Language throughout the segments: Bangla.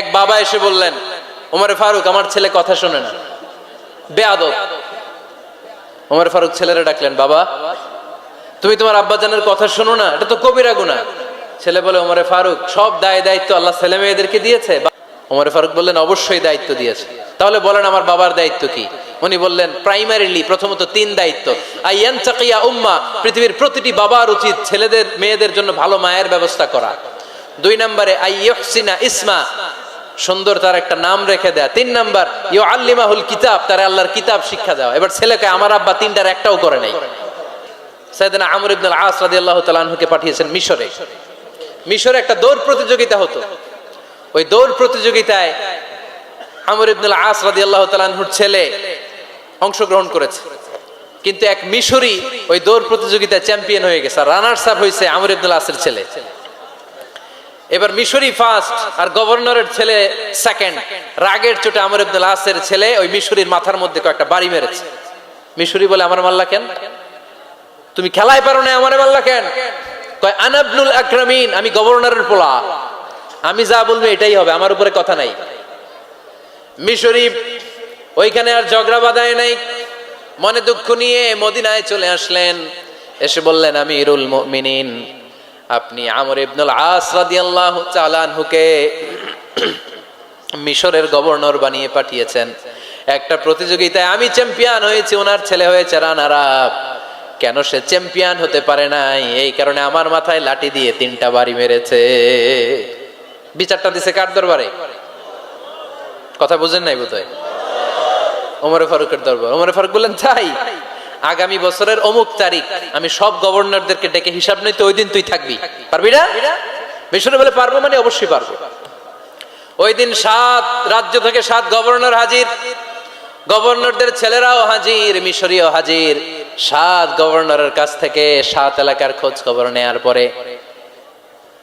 এক বাবা এসে বললেন, ওমরে ফারুক, আমার ছেলে কথা শোনে না। বেয়াদব। ওমর ফারুক ছেলেরা ডাকলেন, বাবা, তুমি তোমার আব্বাজানের কথা শোনো না, এটা তো কবিরা গুণা ছেলে বলে, ওমরে ফারুক, সব দায় দায়িত্ব আল্লাহ ছেলে মেয়েদেরকে দিয়েছে। ওমরে ফারুক বললেন, অবশ্যই দায়িত্ব দিয়েছে। তাহলে বলেন, আমার বাবার দায়িত্ব কি? উনি বললেন প্রাইমারিলি প্রথমত তিন দায়িত্ব। আইয়ান চাকিয়া উম্মা, পৃথিবীর প্রতিটি বাবার উচিত ছেলেদের, মেয়েদের জন্য ভালো মায়ের ব্যবস্থা করা। দুই নম্বরে আইয়হসিনা ইসমা সুন্দর তার একটা নাম রেখে দেয়া। তিন নাম্বার ইউ আল্লিমাহুল কিতাব, তার আল্লাহর কিতাব শিক্ষা দেওয়া। এবার ছেলেকে আমার আব্বা তিনটার একটাও করে নাই। সাইদিনা আমর ইবনুল আস রাদিয়াল্লাহু তাআলা আনহুকে পাঠিয়েছেন মিশরে। মিশরে একটা দৌড় প্রতিযোগিতা হতো। ওই দৌড় প্রতিযোগিতায় আমর ইবনুল আস রাদিয়াল্লাহু তাআলা আনহুর ছেলে অংশগ্রহণ করেছে। কিন্তু এক মিশরি ওই দৌড় প্রতিযোগিতায় চ্যাম্পিয়ন হয়ে গেছে। রানার্স আপ হয়েছে আমর ইবনুল আসের ছেলে। এবার মিশরি ফার্স্ট আর গভর্নরের ছেলে সেকেন্ড রাগের চোটে আমর ইবনুল আসের ছেলে ওই মিশরির মাথার মধ্যে কয়েকটা বাড়ি মেরেছে। মিশরি বলে, আমার মাল্লা কেন? তুমি খেলায় পারো না, আমার মাল্লা কেন? কয় আনাবনুল আকরামিন, আমি গভর্নরের পোলা। আমি যা বলব এটাই হবে, আমার উপরে কথা নাই। মিশরি ওইখানে আর ঝগড়া বাঁধায় নাই। মনে দুঃখ নিয়ে মদিনায় চলে আসলেন। এসে বললেন আমি ইরুল মুমিনিন। আপনি আমর ইবনুল আস রাদিয়াল্লাহু তাআলা আনহুকে মিশরের গভর্নর বানিয়ে পাঠিয়েছেন। একটা প্রতিযোগিতায় আমি চ্যাম্পিয়ন হয়েছি, ওনার ছেলে হয়েছে রানার কেন সে চ্যাম্পিয়ন হতে পারে নাই? এই কারণে আমার মাথায় লাঠি দিয়ে তিনটা বাড়ি মেরেছে। বিচারটা দিছে কার দরবারে? কথা বুঝেন নাই বোধ হয় ওমরে ফারুকের দরবার। ওমরে ফারুক বললেন, তাই? আগামী বছরের অমুক তারিখ, আমি সব গভর্নরদেরকে ডেকে হিসাব নিতে ওই দিন তুই থাকবি। পারবি না? বিষ্ণু বলে পারব মানে অবশ্যই পারব। ওই দিন সাত রাজ্য থেকে সাত গভর্নর হাজির। গভর্নরদের ছেলেরাও হাজির, মিশরীয় হাজির। সাত গভর্নরের কাছ থেকে সাত এলাকার খোঁজ খবর নেয়ার পরে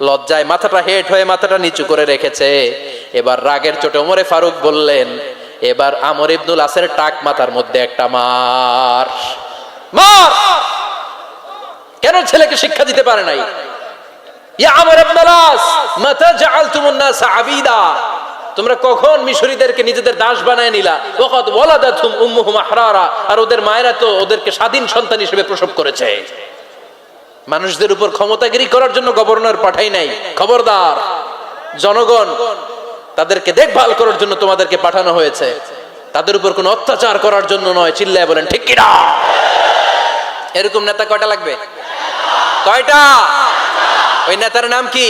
লজ্জায় মাথাটা হেট হয়ে মাথাটা নিচু করে রেখেছে। এবার রাগের চোটে ওমরে ফারুক বললেন, এবার আমর ইবনুল আসের টাক মাথার মধ্যে একটা মার। মার! কেন ছেলেকে শিক্ষা দিতে পারে নাই? তোমরা কখন মিশরীদেরকে নিজেদের দাস বানায় আর ওদের মায়েরা তো ওদেরকে স্বাধীন সন্তান হিসেবে প্রসব করেছে। মানুষদের উপর ক্ষমতাগিরি করার জন্য গভর্নর পাঠাই নাই। খবরদার, জনগণ, তাদেরকে দেখভাল করার জন্য তোমাদেরকে পাঠানো হয়েছে। তাদের উপর কোনো অত্যাচার করার জন্য নয়, চিল্লায় বলেন, ঠিক কিনা এরকম নেতা কয়টা লাগবে? কয়টা? ওই নেতার নাম কি?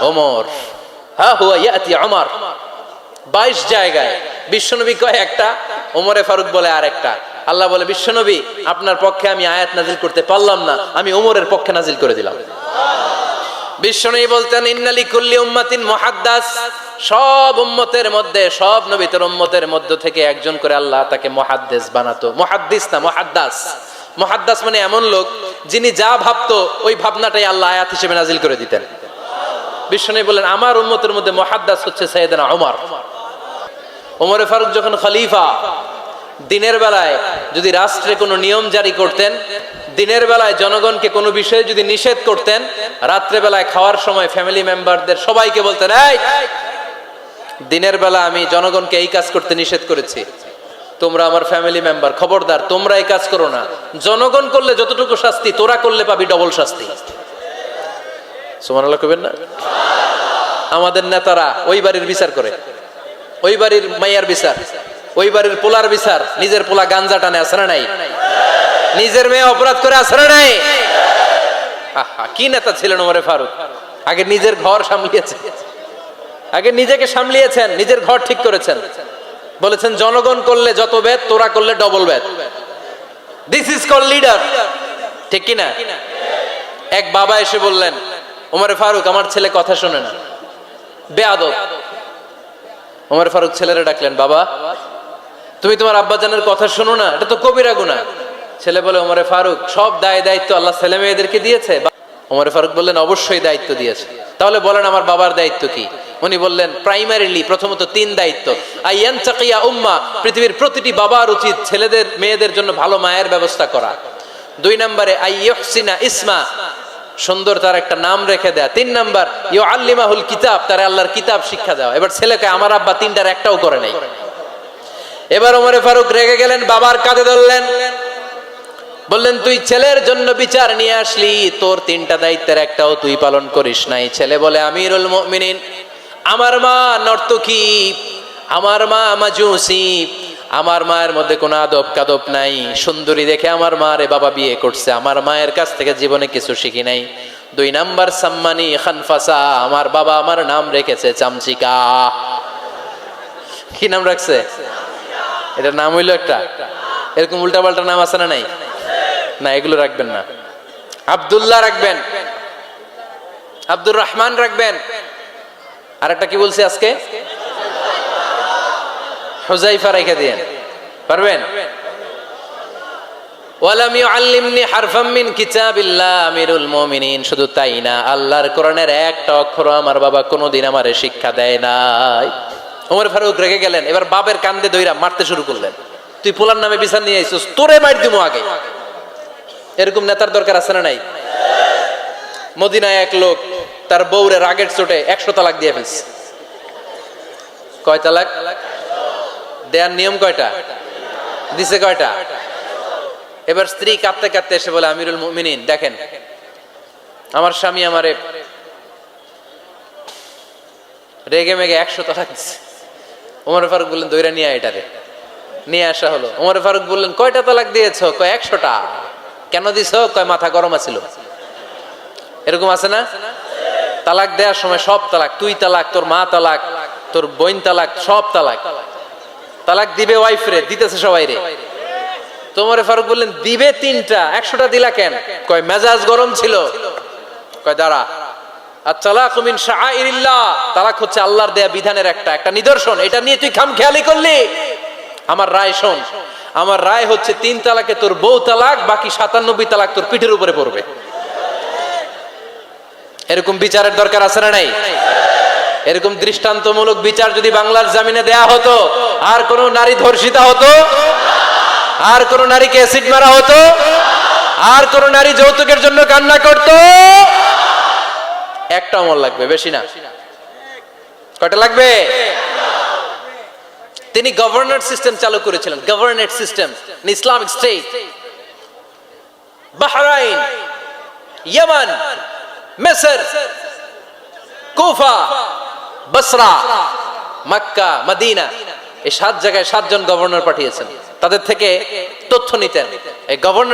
ওমর। হ্যাঁ হুয়া ইয়াতি আমার বাইশ জায়গায়, বিশ্বনবী কয় একটা, ওমরে ফারুক বলে আর একটা আল্লাহ বলে, বিশ্বনবী, আপনার পক্ষে আমি আয়াত নাজিল করতে পারলাম না, আমি ওমরের পক্ষে নাজিল করে দিলাম। বিশ্বনবী বলতেন, ইন্নালি কুল্লি উম্মাতিন মুহাদ্দাস। সব উম্মতের মধ্যে, সব উম্মতের মধ্য থেকে একজন করে আল্লাহ তাকে বানাতো। মুহাদ্দিস না, মুহাদ্দাস। মুহাদ্দাস মানে এমন লোক যিনি যা ভাবতো, ওই ভাবনাটাই আল্লাহ আয়াত হিসেবে নাজিল করে দিতেন। বিশ্বনবী বলেন আমার উম্মতের মধ্যে মুহাদ্দাস হচ্ছে সাইয়েদনা ওমর ওমরে ফারুক যখন খলিফা দিনের বেলায় যদি রাষ্ট্রে কোনো নিয়ম জারি করতেন, দিনের বেলায় জনগণকে কোনো বিষয়ে যদি নিষেধ করতেন, রাত্রে বেলায় খাওয়ার সময় ফ্যামিলি মেম্বারদের সবাইকে বলতেন, এই, দিনের বেলা আমি জনগণকে এই কাজ করতে নিষেধ করেছি। তোমরা আমার ফ্যামিলি মেম্বার খবরদার, তোমরা এই কাজ করো না। জনগণ করলে যতটুকু শাস্তি, তোরা করলে পাবি ডবল শাস্তি। সুমান আল্লাহ কবেন না? আমাদের নেতারা ওই বাড়ির বিচার করে। ওই বাড়ির মাইয়ার বিচার। ওই বাড়ির পোলার বিচার, নিজের পোলা গাঞ্জা টানে, আছে না নাই? নিজের মেয়ে অপরাধ করে, আছে না নাই? কি নেতা ছিলেন ওমরে ফারুক? আগে নিজের ঘর সামলিয়েছে। আগে নিজেকে সামলিয়েছেন, নিজের ঘর ঠিক করেছেন। বলেছেন, জনগণ করলে যত বেদ, তোরা করলে ডবল বেদ। দিস ইজ কল লিডার ঠিক কি না এক বাবা এসে বললেন, ওমরে ফারুক, আমার ছেলে কথা শোনে না। বেয়াদব। ওমর ফারুক ছেলেরা ডাকলেন, বাবা তুমি তোমার আব্বাজানের কথা শোনো না, এটা তো কবিরা গুণা ছেলে বলে, ওমরে ফারুক, সব দায় দায়িত্ব আল্লাহ ছেলে মেয়েদেরকে দিয়েছে। ওমরে ফারুক বললেন, অবশ্যই দায়িত্ব দিয়েছে। তাহলে বলেন, আমার বাবার দায়িত্ব কি? উনি বললেন প্রাইমারিলি প্রথমত তিন দায়িত্ব। আইয়ান চাকিয়া উম্মা, পৃথিবীর প্রতিটি বাবার উচিত ছেলেদের, মেয়েদের জন্য ভালো মায়ের ব্যবস্থা করা। দুই নম্বরে আইয়হসিনা ইসমা। সুন্দর তার একটা নাম রেখে দেয়া। তিন নাম্বার ইউ আল্লিমাহুল কিতাব, তার আল্লাহর কিতাব শিক্ষা দেওয়া। এবার ছেলেকে আমার আব্বা তিনটার একটাও করে নাই। এবার ওমরে ফারুক রেগে গেলেন, বাবার কাঁধে ধরলেন। বললেন, তুই ছেলের জন্য বিচার নিয়ে আসলি, তোর তিনটা দায়িত্বের একটাও তুই পালন করিস নাই। ছেলে বলে, আমিরুল মুমিনিন, আমার মা নর্তকী, আমার মা মাজুসি, আমার মায়ের মধ্যে কোনো আদব কাদব নাই। সুন্দরী দেখে আমার মা রে বাবা বিয়ে করছে, আমার মায়ের কাছ থেকে জীবনে কিছু শিখি নাই। দুই নাম্বার, সাম্মানি খানফাসা, আমার বাবা আমার নাম রেখেছে চামচিকা। কি নাম রাখছে? এটার নাম হইল একটা। এরকম উল্টাপাল্টা নাম আছে না নাই? না, এগুলো রাখবেন না। আব্দুল্লাহ রাখবেন। আব্দুর রহমান রাখবেন। আর একটা কি বলছি আজকে? হুজাইফা রেখে দিয়েন। পারবেন? ওয়ালাম হারফাম মিন কিতাবিল্লাহ আমিরুল মুমিনিন। শুধু তাই না, আল্লাহর কোরআনের একটা অক্ষর আমার বাবা কোনোদিন আমারে শিক্ষা দেয় নাই। ওমর ফারুক রেগে গেলেন, এবার বাপের কান্দে দইরা মারতে শুরু করলেন। তুই পোলার নামে বিচার নিয়ে আইছিস তোরে মার দিমু আগে। এরকম নেতার দরকার আছে না নাই? মদিনায় এক লোক তার বউরে রাগের চোটে একশো তালাক দিয়ে ফেলছে। কয় তালাক? দেয়ার নিয়ম কয়টা? দিছে কয়টা? এবার স্ত্রী কাঁদতে কাঁদতে এসে বলে, আমিরুল মুমিনিন, দেখেন, আমার স্বামী আমারে রেগে মেগে একশো তালাক দিছে। ওমর ফারুক বললেন, দইরা নিয়ে এটারে। নিয়ে আসা হলো। ওমর ফারুক বললেন, কয়টা তালাক দিয়েছ? কয়, একশোটা। কেন দিছ? কয়, মাথা গরম আছিল। এরকম আছে না? তালাক দেওয়ার সময় সব তালাক, তুই তালাক, তোর মা তালাক, তোর বোন তালাক, সব তালাক। তালাক দিবে ওয়াইফ রে, দিতেছে সবাই রে। তোমারে ফারুক বললেন, দিবে তিনটা, একশোটা দিলা কেন? কয়, মেজাজ গরম ছিল। কয়, দাঁড়া। তালাক হচ্ছে আল্লাহর দেয়া বিধানের একটা একটা নিদর্শন। এটা নিয়ে তুই খাম খেয়ালি করলি? আমার রায় শোন, আমার রায় হচ্ছে তিন তালাকে তোর বউ তালাক, বাকি সাতানব্বই তালাক তোর পিঠের উপরে পড়বে। এরকম বিচারের দরকার আছে না নাই? এরকম দৃষ্টান্তমূলক বিচার যদি বাংলার জামিনে দেয়া হতো, আর কোন নারী ধর্ষিতা হতো, আর কোন নারীকে অ্যাসিড মারা হতো, আর কোন নারী যৌতুকের জন্য কান্না করত একটা অমল লাগবে, বেশি না। কয়টা লাগবে? তিনি গভর্নর সিস্টেম চালু করেছিলেন governorate system Islamic state Bahrain Yemen মেসর Kufa Basra Mecca Medina এই সাত জায়গায় সাতজন গভর্নর পাঠিয়েছেন। তাদের থেকে তথ্য নিতেন। এই গভর্নর